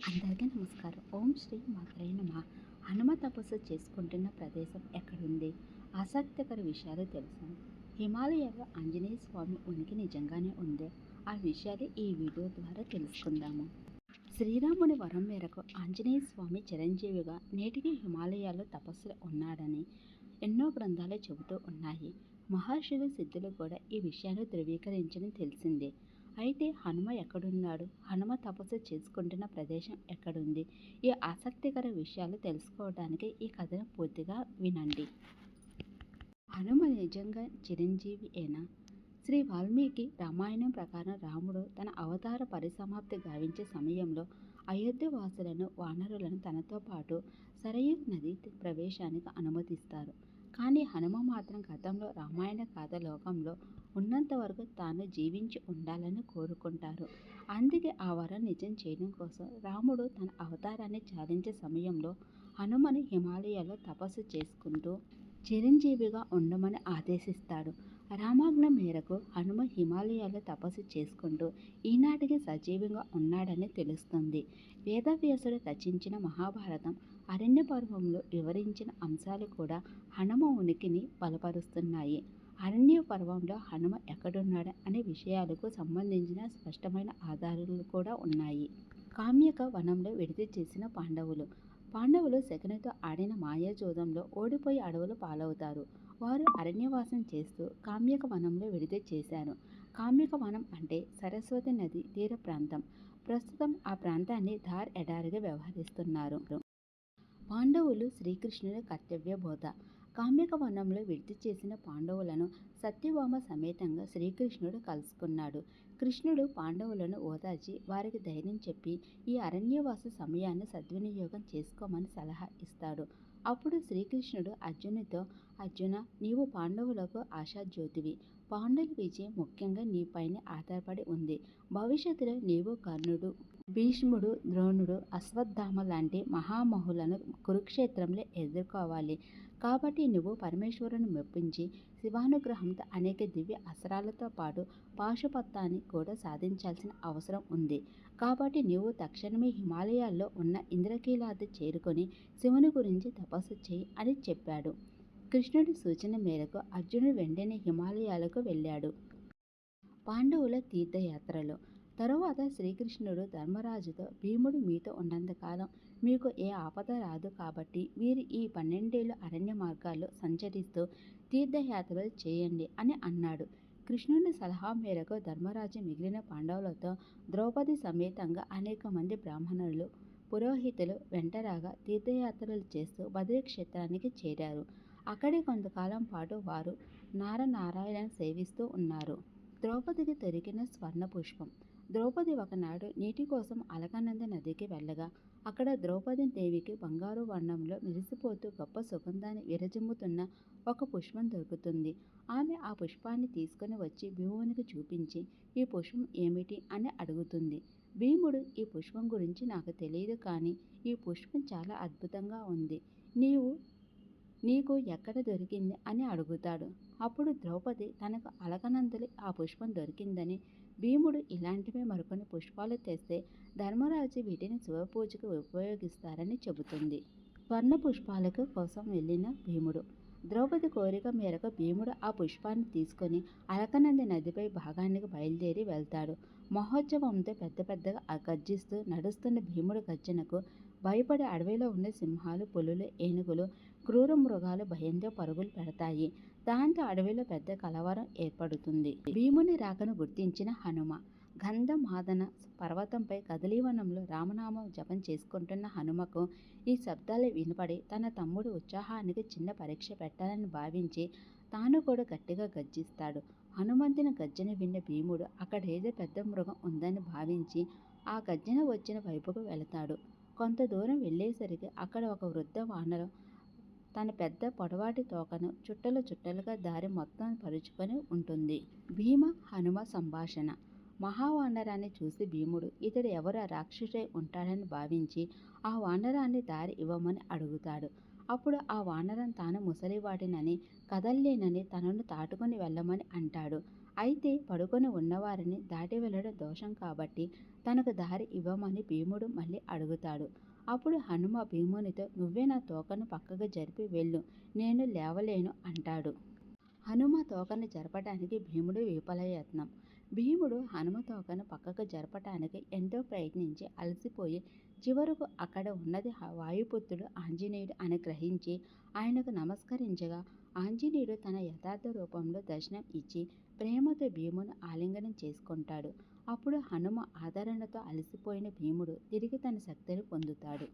అందరికీ నమస్కారం. ఓం శ్రీ మాత్రే నమ. హనుమ తపస్సు చేసుకుంటున్న ప్రదేశం ఎక్కడుంది? ఆసక్తికర విషయాలు తెలుసు. హిమాలయాలో ఆంజనేయ స్వామి ఉనికి నిజంగానే ఉంది. ఆ విషయాలు ఈ వీడియో ద్వారా తెలుసుకుందాము. శ్రీరాముని వరం మేరకు ఆంజనేయ స్వామి చిరంజీవిగా నేటికి హిమాలయాల్లో తపస్సులు ఉన్నాడని ఎన్నో గ్రంథాలు చెబుతూ ఉన్నాయి. మహర్షులు సిద్ధులు కూడా ఈ విషయాన్ని ధృవీకరించడం తెలిసిందే. అయితే హనుమ ఎక్కడున్నాడు? హనుమ తపస్సు చేసుకుంటున్న ప్రదేశం ఎక్కడుంది? ఈ ఆసక్తికర విషయాలు తెలుసుకోవడానికి ఈ కథను పూర్తిగా వినండి. హనుమ నిజంగా చిరంజీవి ఏనా? శ్రీ వాల్మీకి రామాయణం ప్రకారం రాముడు తన అవతార పరిసమాప్తి గావించే సమయంలో అయోధ్య వాసులను వానరులను తనతో పాటు సరయూ నది ప్రవేశానికి అనుమతిస్తారు. కానీ హనుమ మాత్రం గతంలో రామాయణ కథ లోకంలో ఉన్నంత వరకు తాను జీవించి ఉండాలని కోరుకుంటారు. అందుకే ఆ వరం నిజం చేయడం కోసం రాముడు తన అవతారాన్ని చాలించే సమయంలో హనుమని హిమాలయాల్లో తపస్సు చేసుకుంటూ చిరంజీవిగా ఉండమని ఆదేశిస్తాడు. రామాజ్ఞ మేరకు హనుమ హిమాలయాల్లో తపస్సు చేసుకుంటూ ఈనాటికి సజీవంగా ఉన్నాడని తెలుస్తుంది. వేదవ్యాసుడు రచించిన మహాభారతం అరణ్య పర్వంలో వివరించిన అంశాలు కూడా హనుమ ఉనికిని బలపరుస్తున్నాయి. అరణ్య పర్వంలో హనుమ ఎక్కడున్నాడు అనే విషయాలకు సంబంధించిన స్పష్టమైన ఆధారాలు కూడా ఉన్నాయి. కామ్యక వనంలో విడిది చేసిన పాండవులు. పాండవులు శకునితో ఆడిన మాయాజోదంలో ఓడిపోయి అడవులు పాలవుతారు. వారు అరణ్యవాసం చేస్తూ కామ్యక వనంలో విడిది చేశారు. కామ్యక వనం అంటే సరస్వతి నది తీర ప్రాంతం. ప్రస్తుతం ఆ ప్రాంతాన్ని ధార్ ఎడారిగా వ్యవహరిస్తున్నారు. పాండవులు శ్రీకృష్ణుని కర్తవ్య బోధ. కామ్యక వనంలో విడిది చేసిన పాండవులను సత్యభామ సమేతంగా శ్రీకృష్ణుడు కలుసుకున్నాడు. కృష్ణుడు పాండవులను ఓదార్చి వారికి ధైర్యం చెప్పి ఈ అరణ్యవాస సమయాన్ని సద్వినియోగం చేసుకోమని సలహా ఇస్తాడు. అప్పుడు శ్రీకృష్ణుడు అర్జునుడితో అర్జున నీవు పాండవులకు ఆశాజ్యోతివి. పాండవుల విజయం ముఖ్యంగా నీపైనే ఆధారపడి ఉంది. భవిష్యత్తులో నీవు కర్ణుడు భీష్ముడు ద్రోణుడు అశ్వత్థామ లాంటి మహామహులను కురుక్షేత్రంలో ఎదుర్కోవాలి. కాబట్టి నువ్వు పరమేశ్వరుని మెప్పించి శివానుగ్రహంతో అనేక దివ్య అస్త్రాలతో పాటు పాశుపత్తాన్ని కూడా సాధించాల్సిన అవసరం ఉంది. కాబట్టి నీవు తక్షణమే హిమాలయాల్లో ఉన్న ఇంద్రకీలాద్రి చేరుకొని శివుని గురించి తపస్సు చేయి అని చెప్పాడు. కృష్ణుడి సూచన మేరకు అర్జునుడు వెంటనే హిమాలయాలకు వెళ్ళాడు. పాండవుల తీర్థయాత్రలో. తరువాత శ్రీకృష్ణుడు ధర్మరాజుతో భీముడు మీతో ఉన్నంతకాలం మీకు ఏ ఆపద రాదు కాబట్టి మీరు ఈ పన్నెండేళ్ళు అరణ్య మార్గాల్లో సంచరిస్తూ తీర్థయాత్రలు చేయండి అని అన్నాడు. కృష్ణుని సలహా మేరకు ధర్మరాజు మిగిలిన పాండవులతో ద్రౌపది సమేతంగా అనేక మంది బ్రాహ్మణులు పురోహితులు వెంటరాగా తీర్థయాత్రలు చేస్తూ బద్రీక్షేత్రానికి చేరారు. అక్కడే కొంతకాలం పాటు వారు నారనారాయణ సేవిస్తూ ఉన్నారు. ద్రౌపదికి దొరికిన స్వర్ణ పుష్పం ద్రౌపది ఒకనాడు నీటి కోసం అలకనంద నదికి వెళ్ళగా అక్కడ ద్రౌపది దేవికి బంగారు వర్ణంలో మెరిసిపోతూ గొప్ప సుగంధాన్ని విరజిమ్ముతున్న ఒక పుష్పం దొరుకుతుంది. ఆమె ఆ పుష్పాన్ని తీసుకుని వచ్చి భీమునికి చూపించి ఈ పుష్పం ఏమిటి? అని అడుగుతుంది. భీముడు ఈ పుష్పం గురించి నాకు తెలియదు కానీ ఈ పుష్పం చాలా అద్భుతంగా ఉంది. నీవు నీకు ఎక్కడ దొరికింది అని అడుగుతాడు. అప్పుడు ద్రౌపది తనకు అలకనందులు ఆ పుష్పం దొరికిందని. భీముడు ఇలాంటివే మరికొన్ని పుష్పాలు తెస్తే ధర్మరాజు వీటిని శివపూజకు ఉపయోగిస్తారని చెబుతుంది. స్వర్ణ పుష్పాలకు కోసం వెళ్ళిన భీముడు. ద్రౌపది కోరిక మేరకు భీముడు ఆ పుష్పాన్ని తీసుకొని అలకనంది నదిపై భాగానికి బయలుదేరి వెళ్తాడు. మహోత్సవంతో పెద్ద పెద్దగా గర్జిస్తూ నడుస్తున్న భీముడు గర్జనకు భయపడి అడవిలో ఉన్న సింహాలు పులులు ఏనుగులు క్రూర మృగాలు భయంతో పరుగులు పెడతాయి. దాంతో అడవిలో పెద్ద కలవరం ఏర్పడుతుంది. భీముని రాకను గుర్తించిన హనుమ గంధమాదన పర్వతంపై కదలీవనంలో రామనామం జపం చేసుకుంటున్న హనుమకు ఈ శబ్దాలు వినపడి తన తమ్ముడు ఉత్సాహానికి చిన్న పరీక్ష పెట్టాలని భావించి తాను కూడా గట్టిగా గర్జిస్తాడు. హనుమంతుని గర్జన విన్న భీముడు అక్కడేదో పెద్ద మృగం ఉందని భావించి ఆ గర్జన వచ్చిన వైపుకు వెళతాడు. కొంత దూరం వెళ్ళేసరికి అక్కడ ఒక వృద్ధ వానరం తన పెద్ద పొడవాటి తోకను చుట్టలు చుట్టలుగా దారి మొత్తం పరుచుకొని ఉంటుంది. భీమ హనుమ సంభాషణ. మహావానరాన్ని చూసి భీముడు ఇతడు ఎవరు రాక్షసుడై ఉంటాడని భావించి ఆ వానరాన్ని దారి ఇవ్వమని అడుగుతాడు. అప్పుడు ఆ వానరం తాను ముసలివాడినని కదల్లేనని తనను తాటుకొని వెళ్ళమని అంటాడు. అయితే పడుకొని ఉన్నవారిని దాటి వెళ్ళడం దోషం కాబట్టి తనకు దారి ఇవ్వమని భీముడు మళ్ళీ అడుగుతాడు. అప్పుడు హనుమ భీమునితో నువ్వే నా తోకను పక్కకు జరిపి వెళ్ళు నేను లేవలేను అంటాడు. హనుమ తోకను జరపడానికి భీముడు విఫలయత్నం. భీముడు హనుమ తోకను పక్కకు జరపటానికి ఎంతో ప్రయత్నించి అలసిపోయి చివరకు అక్కడ ఉన్నది వాయుపుత్రుడు ఆంజనేయుడు అని గ్రహించి ఆయనకు నమస్కరించగా ఆంజనేయుడు తన యథార్థ రూపంలో దర్శనం ఇచ్చి ప్రేమతో భీమును ఆలింగనం చేసుకుంటాడు. అప్పుడు హనుమ ఆదరణతో అలసిపోయిన భీముడు తిరిగి తన శక్తిని పొందుతాడు.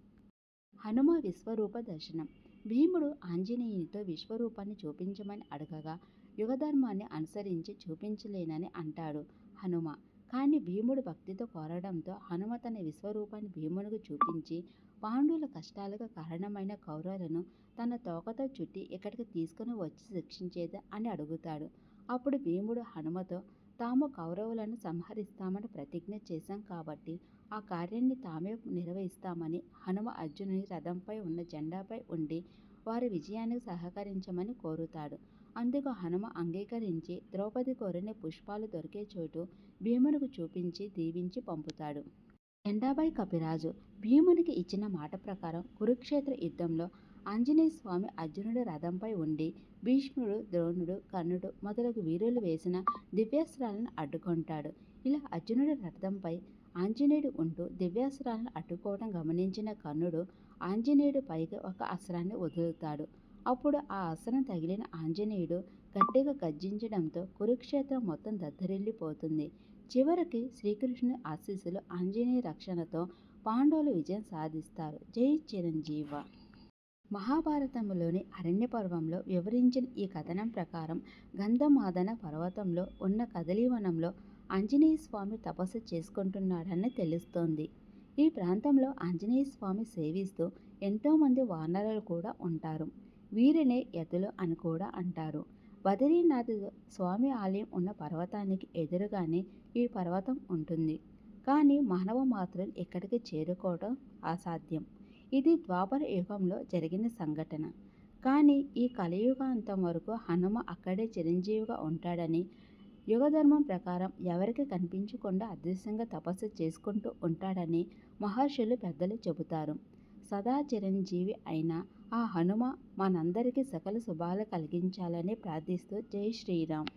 హనుమ విశ్వరూప దర్శనం. భీముడు ఆంజనేయునితో విశ్వరూపాన్ని చూపించమని అడగగా యుగధర్మాన్ని అనుసరించి చూపించలేనని అంటాడు హనుమ. కానీ భీముడు భక్తితో కోరడంతో హనుమ తన విశ్వరూపాన్ని భీమునికి చూపించి పాండుల కష్టాలకు కారణమైన కౌరవులను తన తోకతో చుట్టి ఇక్కడికి తీసుకుని వచ్చి శిక్షించేది అని అడుగుతాడు. అప్పుడు భీముడు హనుమతో తాము కౌరవులను సంహరిస్తామని ప్రతిజ్ఞ చేశాం కాబట్టి ఆ కార్యాన్ని తామే నిర్వహిస్తామని హనుమ అర్జునుని రథంపై ఉన్న జెండాపై ఉండి వారి విజయానికి సహకరించమని కోరుతాడు. అందుకు హనుమ అంగీకరించి ద్రౌపది కోరిన పుష్పాలు దొరికే చోటు భీమునికి చూపించి దీవించి పంపుతాడు. జెండాబాయ్ కపిరాజు భీమునికి ఇచ్చిన మాట ప్రకారం కురుక్షేత్ర యుద్ధంలో ఆంజనేయ స్వామి అర్జునుడి రథంపై ఉండి భీష్ముడు ద్రోణుడు కర్ణుడు మొదలగు వీరులు వేసిన దివ్యాస్త్రాలను అడ్డుకుంటాడు. ఇలా అర్జునుడి రథంపై ఆంజనేయుడు ఉంటూ దివ్యాస్త్రాలను అడ్డుకోవడం గమనించిన కర్ణుడు ఆంజనేయుడు పైకి ఒక అస్త్రాన్ని వదులుతాడు. అప్పుడు ఆ అస్త్రం తగిలిన ఆంజనేయుడు గట్టిగా గర్జించడంతో కురుక్షేత్రం మొత్తం దద్దరిల్లిపోతుంది. చివరికి శ్రీకృష్ణుని ఆశీస్సులు ఆంజనేయ రక్షణతో పాండవులు విజయం సాధిస్తారు. జై చిరంజీవ. మహాభారతంలోని అరణ్య పర్వంలో వివరించిన ఈ కథనం ప్రకారం గంధమాదన పర్వతంలో ఉన్న కదలీవనంలో ఆంజనేయ స్వామి తపస్సు చేసుకుంటున్నాడని తెలుస్తోంది. ఈ ప్రాంతంలో ఆంజనేయ స్వామి సేవిస్తూ ఎంతోమంది వానరులు కూడా ఉంటారు. వీరినే యతులు అని కూడా అంటారు. బదరీనాథ్ స్వామి ఆలయం ఉన్న పర్వతానికి ఎదురుగానే ఈ పర్వతం ఉంటుంది. కానీ మానవ మాత్రులు ఇక్కడికి చేరుకోవడం అసాధ్యం. ఇది ద్వాపర యుగంలో జరిగిన సంఘటన. కానీ ఈ కలియుగాంతం వరకు హనుమ అక్కడే చిరంజీవిగా ఉంటాడని యుగధర్మం ప్రకారం ఎవరికి కనిపించకుండా అదృశ్యంగా తపస్సు చేసుకుంటూ ఉంటాడని మహర్షులు పెద్దలు చెబుతారు. సదా చిరంజీవి అయిన ఆ హనుమ మనందరికీ సకల శుభాలు కలిగించాలని ప్రార్థిస్తూ జై శ్రీరామ్.